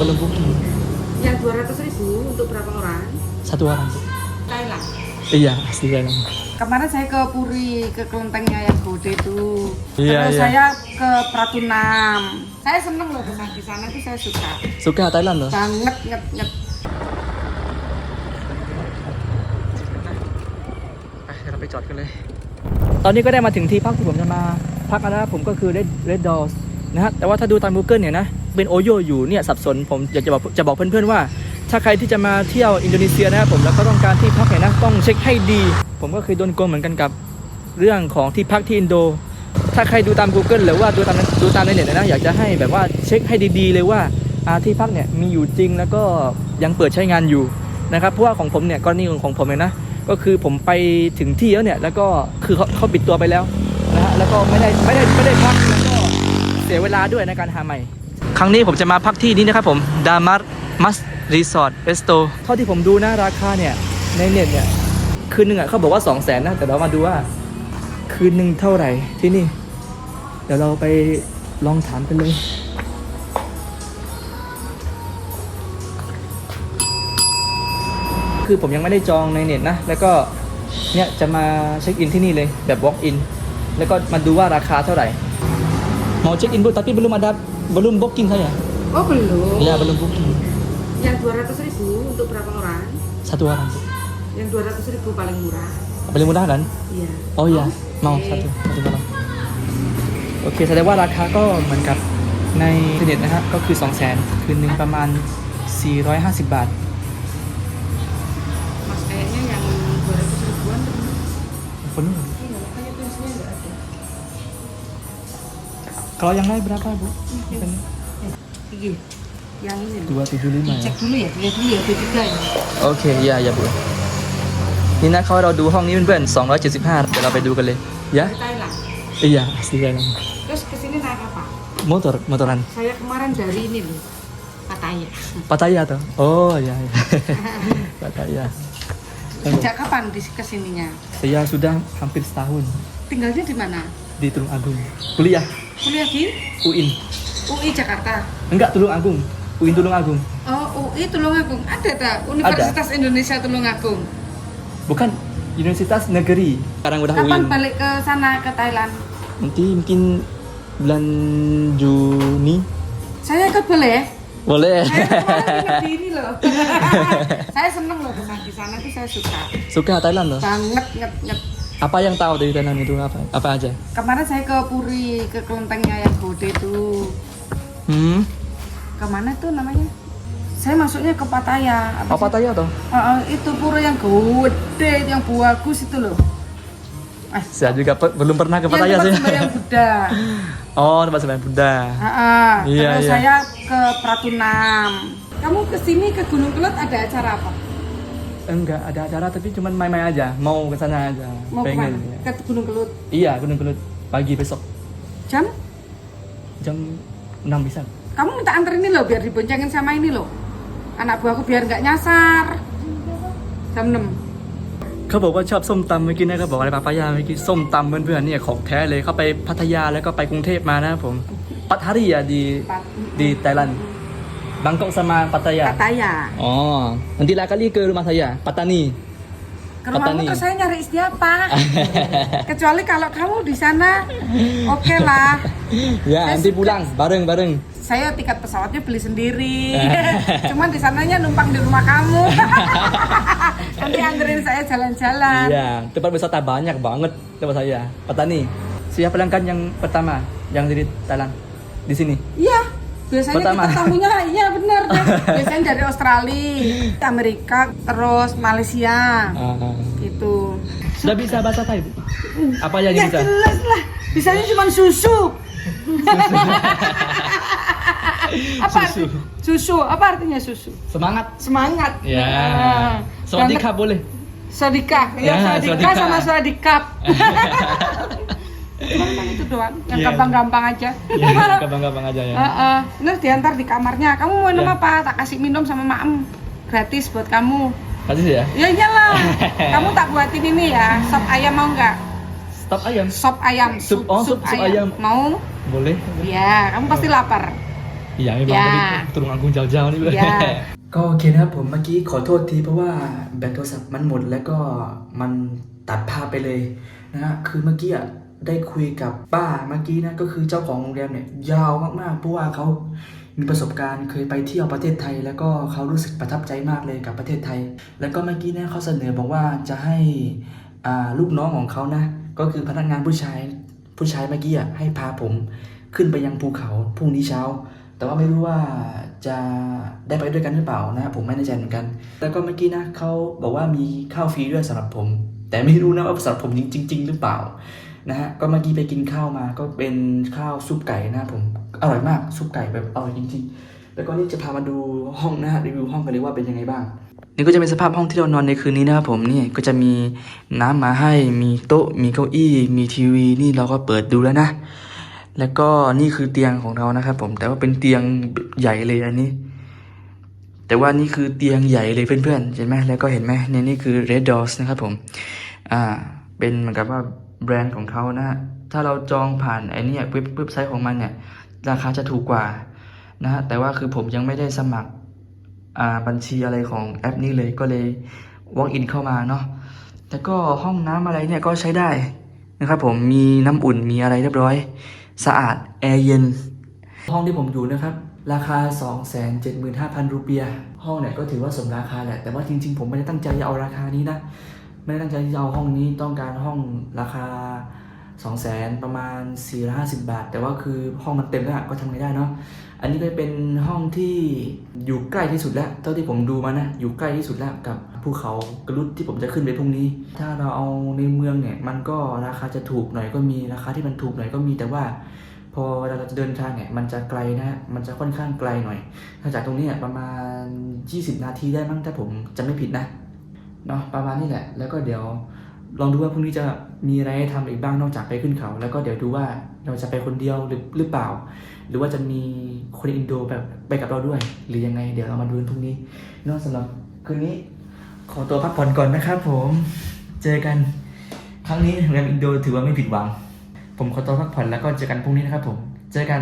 belum booking. Yang 200 ribu untuk berapa orang? Satu orang. Bu. Thailand. Iya, asli Thailand. Kemarin saya ke Puri, ke kelentengnya yang gede itu. Iya, Terus iya. saya ke Pratunam. Saya seneng loh kesana di sana tuh saya suka. Suka Thailand loh. Banget nget nget. ไปเดี๋ยวเราไปจอดกันเลยตอนนี้ก็ได้มาถึงที่พักที่ผมจะมาพักแล้วนะครับผมก็คือ Red Red Doors นะฮะแต่ว่าถ้าดูตาม Google เนี่ยนะ เป็นโอโยอยู่เนี่ยสับสนผมอยากจะบอกจะบอกเพื่อนๆว่า ถ้าใครที่จะมาเที่ยวอินโดนีเซียนะครับผมแล้วก็ต้องการที่พักเนี่ยนะต้องเช็คให้ดี ผมก็เคยโดนโกงเหมือนกันกับ เรื่องของที่พักที่อินโด ถ้าใครดูตาม Google หรือว่าดูตามดูตามในเน็ตนะอยากจะให้แบบว่าเช็คให้ดีๆ เลยว่าที่พักเนี่ยมีอยู่จริงแล้วก็ยังเปิดใช้งานอยู่นะครับเพราะว่าของผมเนี่ยกรณีของผมเนี่ยนะก็คือผมไปถึงที่แล้วเนี่ยแล้วก็คือเขาเขาปิดตัวไปแล้วนะฮะแล้วก็ไม่ได้ไม่ได้ไม่ได้พักแล้วก็เสียเวลาด้วยในการหาใหม่ ครั้งนี้ผมจะมาพักที่นี้นะครับผมดามาร์มัสรีสอร์ทเอสโตเท่าที่ผมดูนะราคาเนี่ย ในเน็ตเนี่ยคืนหนึ่งอะเขาบอกว่า 2 0 0แสนนะ แต่เรามาดูว่า คืนหนึ่งเท่าไหร่ที่นี่ เดี๋ยวเราไปลองถามกันเลย คือผมยังไม่ได้จองในเน็ตนะ แล้วก็เนี่ยจะมาเช็คอินที่นี่เลยแบบ walk in แล้วก็มาดูว่าราคาเท่าไหร่ mau check in bu tapi belum ada belum booking saya Oh belum. ya belum booking Yang 200 ribu untuk berapa orang? satu orang bu Yang 200 ribu paling murah. paling mudah kan Iya. oh iya mau Oke. satu satu malam โอเคแสดงว่าราคาก็เหมือนกับในอินเทอร์เน็ตนะฮะก็คือ 2 0 0 0 0 0คืนหนึ่งประมาณ 450 บาท Mas kayaknya yang 200 ribuan.ค kalau yang lain berapa bu Kan Iya. Yang ini loh. 275 ya Cek dulu ya, dilihat dulu ya, B3 ya. โอเคอย่าอย่าบุนี่นะเขาให้เราดูห้องนี้เพื่อนๆ275 เดี๋ยวเราไปดูกันเลยยะ Ke Thailand. iya asli Thailand Terus kesini naik apa? motor motoran Saya kemarin dari ini loh, Pattaya. Pattaya tuh oh iya iya Pattaya Sejak kapan di kesininya? saya sudah hampir setahun Tinggalnya di mana? Di Tulung Agung kuliah Kuliah di UIN UI Jakarta. enggak Tulung Agung UIN Tulung Agung Oh, UI Tulungagung. Ada tak? Universitas Indonesia Tulungagung. bukan Universitas Negeri sekarang udah Kapan UIN balik ke sana ke Thailand? nanti mungkin bulan Juni Saya ikut boleh? boleh Saya ini loh. saya seneng loh di sana tuh saya suka. suka Thailand loh Banget nget nget. Apa yang tahu dari Thailand itu apa apa aja Kemarin saya ke Puri, ke kelentengnya yang gede tuh. hmm Ke mana tuh namanya? Saya masuknya ke Pattaya. apa sih? Pattaya tuh Oh, oh, itu pura yang gede, yang bagus itu loh. Ah, saya juga pe- belum pernah ke yang Pattaya tempat sih sembahyang Buddha. oh tempat sembahyang Buddha Ah, ah. Iya, Terus iya. saya ke Pratunam. Kamu ke sini ke Gunung Kelut ada acara apa? enggak ada acara tapi cuman main-main aja mau ke sana aja Mau pengen kemana? ya. Ke Gunung Kelut. iya Gunung Kelut pagi besok Jam? jam 6 bisa Kamu minta anter ini loh biar diboncengin sama ini loh. Anak buahku biar nggak nyasar. Jam 6. เขาบอกว่าชอบส้มตำเมื่อกี้นะเขาบอกอะไรปาปายาเมื่อกี้ส้มตำเพื่อนๆเนี่ยของแท้เลยเขาไปพัทยาแล้วก็ไปกรุงเทพมานะครับผมปัทารีอะดี Pat- di Thailand Bangkok sama Pattaya Pattaya. oh nanti lah kali ke rumah saya Patani Ke rumahmu Patani. saya nyari istri apa? Kecuali kalau kamu di sana, oke lah. ya Saya nanti pulang bareng-bareng Saya tiket pesawatnya beli sendiri. Cuman di sananya numpang di rumah kamu. Nanti anterin saya jalan-jalan. Iya, tempat wisata banyak banget tempat saya. Patani. Siapa kan yang pertama yang dari Thailand di sini? Iya. Biasanya Pertama. kita tamunya iya benar deh. Biasanya dari Australia, Amerika, terus Malaysia. Ah, Gitu. sudah bisa bahasa Thai, Bu? Apa aja Ya bisa? jelas lah. Bisanya cuma susu. apa Susu. arti- susu? Apa artinya susu? Semangat. Semangat. Ya. Nah, Swadika banget. boleh. Sodika, ya, Ya, sodika, swadika. sama swadikap. Cuma itu doang, yang Iya. gampang-gampang aja. Ya, gampang-gampang aja ya. Heeh. Ini diantar di kamarnya. Kamu mau minum Ya. apa? Tak kasih minum sama maem. Gratis buat kamu. Kasih ya. Ya iyalah. kamu tak buatin ini ya. Sop ayam mau nggak? Stop ayam. Sop ayam. Sup- oh, sup- sup ayam. Mau? Boleh. Ya, kamu pasti lapar. อย่าให้บัง Ya. ไม่ได้ตรงอังกุงเจ้าๆนี่เลย Ya. ก็โอเคนะครับผมเมื่อกี้ขอโทษทีเพราะว่าแบตโทรศัพท์มันหมดแล้วก็มันตัดภาพไปเลย นะฮะคือเมื่อกี้ได้คุยกับป้าเมื่อกี้นะก็คือเจ้าของโรงแรมเนี่ยยาวมากๆเพราะว่าเขามีประสบการณ์เคยไปเที่ยวประเทศไทย แล้วก็เขารู้สึกประทับใจมากเลยกับประเทศไทย แล้วก็เมื่อกี้เนี่ยเขาเสนอบอกว่าจะให้ลูกน้องของเขานะก็คือพนักงานผู้ชายผู้ชายเมื่อกี้ให้พาผมขึ้นไปยังภูเขาพรุ่งนี้เช้า แต่ว่าไม่รู้ว่าจะได้ไปด้วยกันหรือเปล่านะผมไม่แน่ใจเหมือนกัน แต่ก็เมื่อกี้นะเขาบอกว่ามีข้าวฟรีด้วยสำหรับผม แต่ไม่รู้นะว่าสำหรับผมจริง ๆ หรือเปล่านะฮะก็เมื่อกี้ไปกินข้าวมาก็เป็นข้าวซุปไก่นะผมอร่อยมากซุปไก่แบบอร่อยจริง ๆ แล้วก็นี่จะพามาดูห้องนะฮะรีวิวห้องกันเลยว่าเป็นยังไงบ้างนี่ก็จะเป็นสภาพห้องที่เรานอนในคืนนี้นะครับผมนี่ก็จะมีน้ำมาให้มีโต๊ะ มีเก้าอี้ มีทีวี นี่เราก็เปิดดูแล้วนะ แล้วก็นี่คือเตียงของเรานะครับผมแต่ว่าเป็นเตียงใหญ่เลยอันนี้ แต่ว่านี่คือเตียงใหญ่เลยเพื่อนๆ เห็นไหมแล้วก็เห็นไหมในนี่คือ Red Doors นะครับผม อ่า เป็นเหมือนกับว่าแบรนด์ของเขานะ ถ้าเราจองผ่านไอ้เนี่ยเว็บเว็บไซต์ของมันเนี่ย ราคาจะถูกกว่านะฮะ แต่ว่าคือผมยังไม่ได้สมัคร อ่า บัญชีอะไรของแอปนี้เลย ก็เลย walk in เข้ามาเนาะ แต่ก็ห้องน้ำอะไรเนี่ยก็ใช้ได้นะครับผม มีน้ำอุ่น มีอะไรเรียบร้อย สะอาด แอร์เย็น ห้องที่ผมอยู่นะครับ ราคา 275,000 รูเปีย ห้องเนี่ยก็ถือว่าสมราคาแหละ แต่ว่าจริงๆ ผมไม่ได้ตั้งใจจะเอาราคานี้นะ ไม่ได้ตั้งใจจะเอาห้องนี้ ต้องการห้องราคา 200,000 ประมาณ 450 บาท แต่ว่าคือห้องมันเต็มแล้วก็ทำไงได้เนาะ อันนี้ก็เป็นห้องที่อยู่ใกล้ที่สุดแล้ว เท่าที่ผมดูมานะ อยู่ใกล้ที่สุดแล้วกับภูเขากระลุดที่ผมจะขึ้นไปพรุ่งนี้ ถ้าเราเอาในเมืองเนี่ย มันก็ราคาจะถูกหน่อยก็มี ราคาที่มันถูกหน่อยก็มี แต่ว่า พอเราจะเดินทางเนี่ยมันจะไกลนะฮะมันจะค่อนข้างไกลหน่อยถ้าจากตรงนี้เนี่ยประมาณ 20 นาทีได้มั้งถ้าผมจะไม่ผิดนะเนาะประมาณนี้แหละ แล้วก็เดี๋ยวลองดูว่าพรุ่งนี้จะมีอะไรให้ทำอีกบ้างนอกจากไปขึ้นเขา แล้วก็เดี๋ยวดูว่าเราจะไปคนเดียวหรือหรือเปล่า หรือว่าจะมีคนอินโดแบบไปกับเราด้วย หรือยังไง เดี๋ยวเรามาดูกันพรุ่งนี้นอกสำหรับคืนนี้ ขอตัวพักผ่อนก่อนนะครับผมเจอกันครั้งนี้โรงแรมอินโดถือว่าไม่ผิดหวัง ผมขอตัวพักผ่อนแล้วก็เจอกันพรุ่งนี้นะครับผม เจอกัน